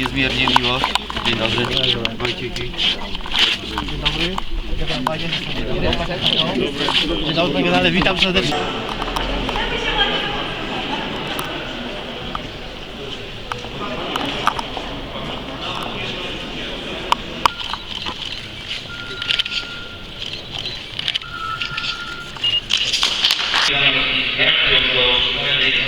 niezmiernie miło. Dzień dobry. Wojciech. Dzień dobry. Dzień dobry, generale, witam serdecznie. reakcją do szukania